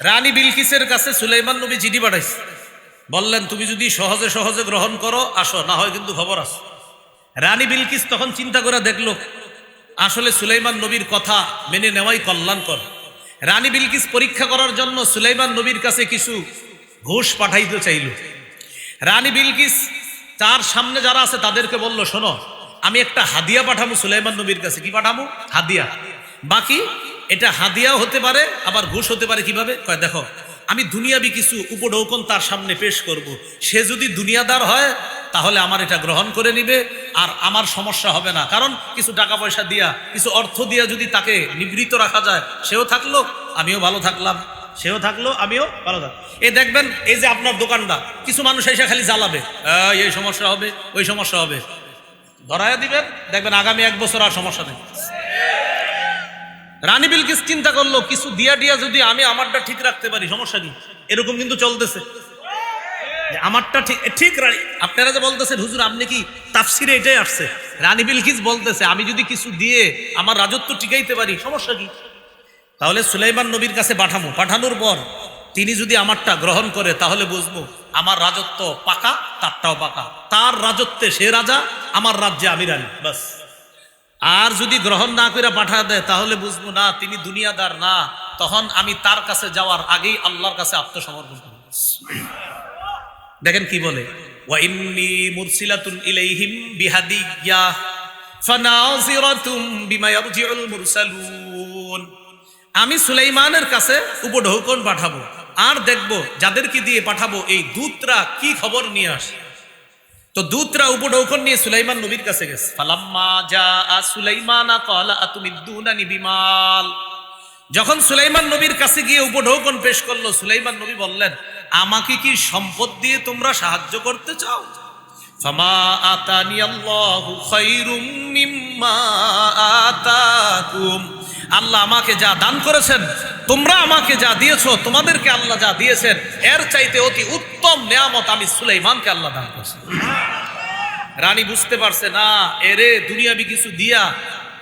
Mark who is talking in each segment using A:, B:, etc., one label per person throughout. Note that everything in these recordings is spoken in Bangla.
A: রানী বিলকিসের কাছে সুলাইমান নবী চিঠি পাঠাইছে। বললেন, তুমি যদি সহজে সহজে গ্রহণ করো, আসো, না হয় কিন্তু খবর আসো রানী বিলকিস তখন চিন্তা করে দেখল, আসলে সুলাইমান নবীর কথা মেনে নেওয়াই কল্যাণকর। রানী বিলকিস পরীক্ষা করার জন্য সুলাইমান নবীর কাছে কিছু ঘুষ পাঠাইতে চাইল। রানী বিলকিস তার সামনে যারা আছে তাদেরকে বলল, শোনো, আমি একটা হাদিয়া পাঠাবো সুলাইমান নবীর কাছে। কি পাঠাবো হাদিয়া। বাকি? এটা হাদিয়াও হতে পারে আবার ঘুষ হতে পারে কীভাবে? কয় দেখো আমি দুনিয়াবি কিছু উপঢৌকন তার সামনে পেশ করব। সে যদি দুনিয়াদার হয় তাহলে আমার এটা গ্রহণ করে নিবে আর আমার সমস্যা হবে না। কারণ কিছু টাকা পয়সা দিয়া কিছু অর্থ দিয়া যদি তাকে নিবৃত রাখা যায় সেও থাকল আমিও ভালো থাকলাম। সেও থাকল আমিও ভালো থাক এই দেখবেন এই যে আপনার দোকানটা কিছু মানুষ এসে খালি জ্বালাবে। "এই, এই সমস্যা হবে ওই সমস্যা হবে। ধরাইয়া দিবেন দেখবেন আগামী এক বছর আর সমস্যা নেই। রানী বিলকিস চিন্তা করল, কিছু দিয়া দিয়া যদি আমি আমারটা ঠিক রাখতে পারি, সমস্যা কি? এরকম কিন্তু চলতেছে। আমারটা ঠিক ঠিক আপনারা যে বলতেছেন, হুজুর, আপনি কি তাফসিরে এটাই আসছে? রানী বিলকিস বলতেছে, আমি যদি কিছু দিয়ে আমার রাজত্ব টিকাইতে পারি, সমস্যা কি? তাহলে সুলাইমান নবীর কাছে পাঠামো। পাঠানোর পর তিনি যদি আমারটা গ্রহণ করে, তাহলে বুঝব আমার রাজত্ব পাকা, তারটাও পাকা। তার রাজত্বে সে রাজা, আমার রাজ্যে আমি রানী বাস আর যদি গ্রহণ না করে পাঠা দেয়, তাহলে বুঝব না, তিনি দুনিয়াদার না। তখন আমি তার কাছে যাওয়ার আগেই আল্লাহর কাছে আত্মসমর্পণ করব। দেখেন কি বলে আমি সুলাইমানের কাছে উপঢৌকন পাঠাবো, আর দেখব যাদেরকে দিয়ে পাঠাবো এই দূতরা কি খবর নিয়ে আসে। তো দূতরা উপঢৌকন নিয়ে সুলাইমান নবীর কাছে গেছে। ফালাম্মা যা আ সুলাইমানা কলা আতুমিদ্দুনানি বিমাল। যখন সুলাইমান নবীর কাছে গিয়ে উপঢৌকন পেশ করল সুলাইমান নবী বললেন আমাকে কি সম্পদ দিয়ে তোমরা সাহায্য করতে চাও? ফামা আতানি আল্লাহু খায়রুম মিম্মা আতাকুম। আল্লাহ আমাকে যা দান করেছেন তোমরা আমাকে যা দিয়েছ, তোমাদেরকে আল্লাহ যা দিয়েছেন, এর চাইতে অতি উত্তম নেয়ামত আমি সুলাইমানকে আল্লাহ দান করেছি। রানী বুঝতে পারছে, না, এরে দুনিয়াবি কিছু দিয়া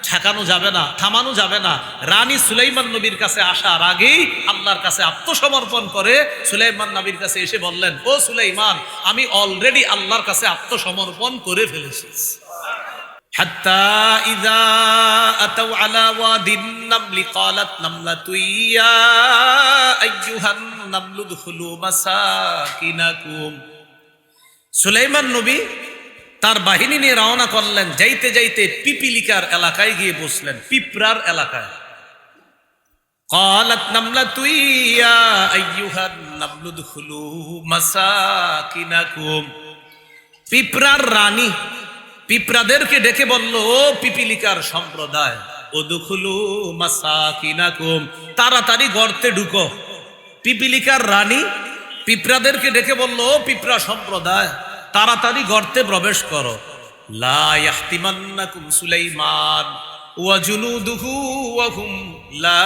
A: ঠেকানো যাবে না, থামানো যাবে না। রানী সুলাইমান নবীর কাছে আসার আগেই আল্লাহর কাছে আত্মসমর্পণ করে সুলাইমান নবীর কাছে এসে বললেন, ও সুলাইমান, আমি অলরেডি আল্লাহর কাছে আত্মসমর্পণ করে ফেলেছি। حتى إذا أتوا على واد النمل قالت نملة يا أيها النمل ادخلوا مساكنكم সুলাইমান নবী তার বাহিনী নিয়ে রওনা করলেন যাইতে যাইতে পিপিলিকার এলাকায় গিয়ে বসলেন পিপরার এলাকায় قالت نملة يا أيها النمل ادخلوا مساكنكم পিপরার রানী পিঁপড়াদেরকে ডেকে বলল, ও পিপিলিকার সম্প্রদায় ও দুখুলু মাসাকিনাকুম, তাড়াতাড়ি গর্তে ঢুকো। পিপিলিকার রানী পিঁপড়াদেরকে ডেকে বলল, ও পিঁপড়া সম্প্রদায়, তাড়াতাড়ি গর্তে প্রবেশ করো। লা ইয়াহতিমান্নাকুম সুলাইমান, ওয়া জুনুদুহু ওয়া হুম লা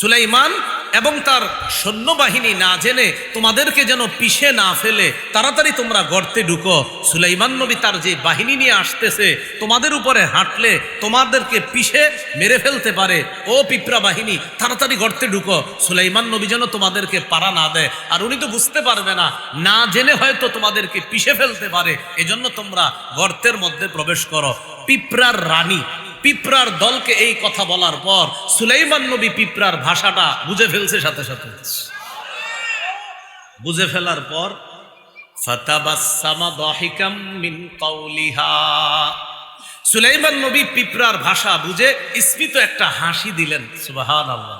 A: সুলাইমান এবং তার সৈন্যবাহিনী না জেনে তোমাদেরকে যেন পিষে না ফেলে, তাড়াতাড়ি তোমরা গর্তে ঢুকো। সুলাইমান নবী তার যে বাহিনী নিয়ে আসতেছে, তোমাদের উপরে হাঁটলে তোমাদেরকে পিষে মেরে ফেলতে পারে। ও পিঁপড়া বাহিনী, তাড়াতাড়ি গর্তে ঢুকো। সুলাইমান নবী যেন তোমাদেরকে পারা না দেয়। আর উনি তো বুঝতে পারবে না না জেনে হয়তো তোমাদেরকে পিষে ফেলতে পারে। এজন্য তোমরা গর্তের মধ্যে প্রবেশ করো। পিঁপড়ার রানী পিঁপড়ার দলকে এই কথা বলার পর সুলাইমান নবী পিঁপড়ার ভাষাটা বুঝে ফেলছে সাথে সাথে বুঝে ফেলার পর ফাতাবাসসামা দাহিকাম মিন কাউলিহা সুলাইমান নবী পিঁপড়ার ভাষা বুঝে স্মিত একটা হাসি দিলেন সুবহানাল্লাহ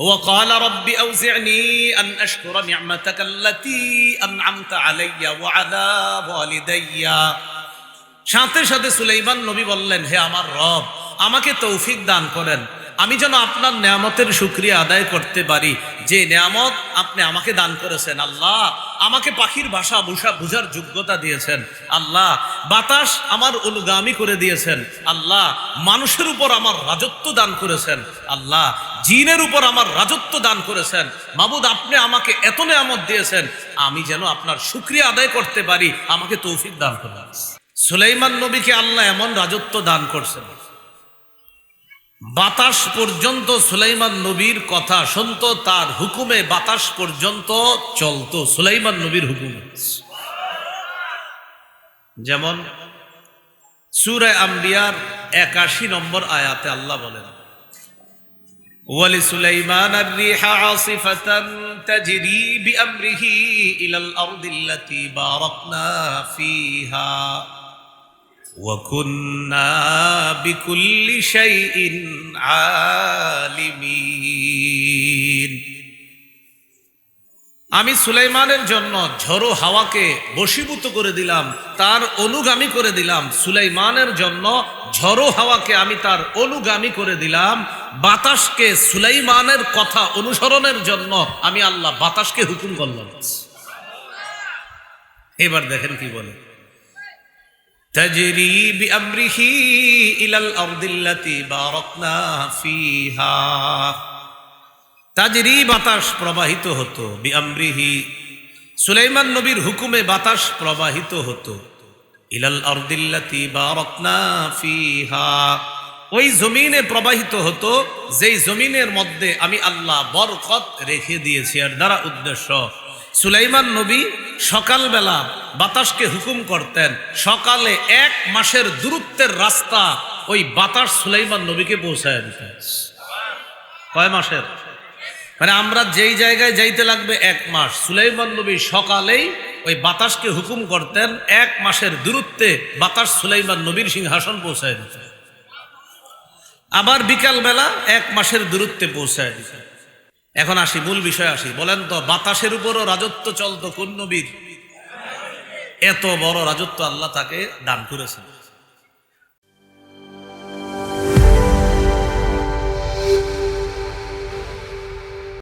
A: وقال رب أوزعني أن أشكر نعمتك التي أنعمت علي وعلى والدي সাথে সাথে সুলেইমান নবী বললেন, হে আমার রব, আমাকে তৌফিক দান করেন। আমি যেন আপনার নেয়ামতের সুক্রিয়া আদায় করতে পারি। যে নেয়ামত আপনি আমাকে দান করেছেন, আল্লাহ, আমাকে পাখির ভাষা বুঝা, বুঝার যোগ্যতা দিয়েছেন। আল্লাহ, বাতাস আমার অনুগামী করে দিয়েছেন। আল্লাহ, মানুষের উপর আমার রাজত্ব দান করেছেন। আল্লাহ, জিনের উপর আমার রাজত্ব দান করেছেন। মাবুদ, আপনি আমাকে এত নেয়ামত দিয়েছেন। আমি যেন আপনার সুক্রিয়া আদায় করতে পারি। আমাকে তৌফিক দান করেন। সুলাইমান নবীকে আল্লাহ এমন রাজত্ব দান করছেন বাতাস পর্যন্ত সুলাইমান নবীর কথা শুনতো তার হুকুমে বাতাস পর্যন্ত চলতো সুলাইমান নবীর হুকুমে যেমন সুরে আম্বিয়ার একাশি নম্বর আয়াতে আল্লাহ বলেন ولسليمان الريح عاصفة تجري بأمره إلى الأرض التي باركنا فيها وكنا بكل شيء عالمين আমি সুলাইমানের জন্য ঝড়ো হাওয়াকে বশীভূত করে দিলাম তার অনুগামী করে দিলাম সুলাইমানের জন্য ঝড়ো হাওয়াকে আমি তার অনুগামী করে দিলাম বাতাসকে সুলাইমানের কথা অনুসরণের জন্য আমি আল্লাহ বাতাসকে হুকুম করলাম এবার দেখেন কি বলে تجري بأمره إلى الأرض التي باركنا فيها তাজরি বাতাস প্রবাহিত হতো বিআমরিহি সুলাইমান নবীর হুকুমে বাতাস প্রবাহিত হতো ইলাল আরদিল্লাতি বারাকনা ফিহা ওই জমিনে প্রবাহিত হতো যেই জমিনের মধ্যে আমি আল্লাহ বরকত রেখে দিয়েছি আর দ্বারা উদ্দেশ্য সুলাইমান নবী সকালবেলা বাতাসকে হুকুম করতেন, সকালে এক মাসের দূরত্বের রাস্তা ওই বাতাস সুলাইমান নবীকে পৌঁছায় দিতেন। কয় মাসের? মানে আমরা যেই জায়গায় যাইতে লাগবে এক মাস। সুলাইমান নবী সকালেই ওই বাতাসকে হুকুম করতেন, এক মাসের দূরত্বে বাতাস সুলাইমান নবীর সিংহাসন পৌঁছায় দিত আবার বিকালবেলা এক মাসের দূরত্বে পৌঁছায় দিত এখন আসি, মূল বিষয় আসি। বলেন তো, বাতাসের উপরও রাজত্ব চলতো কোন নবীর? এত বড় রাজত্ব আল্লাহ তাকে দান করেছেন।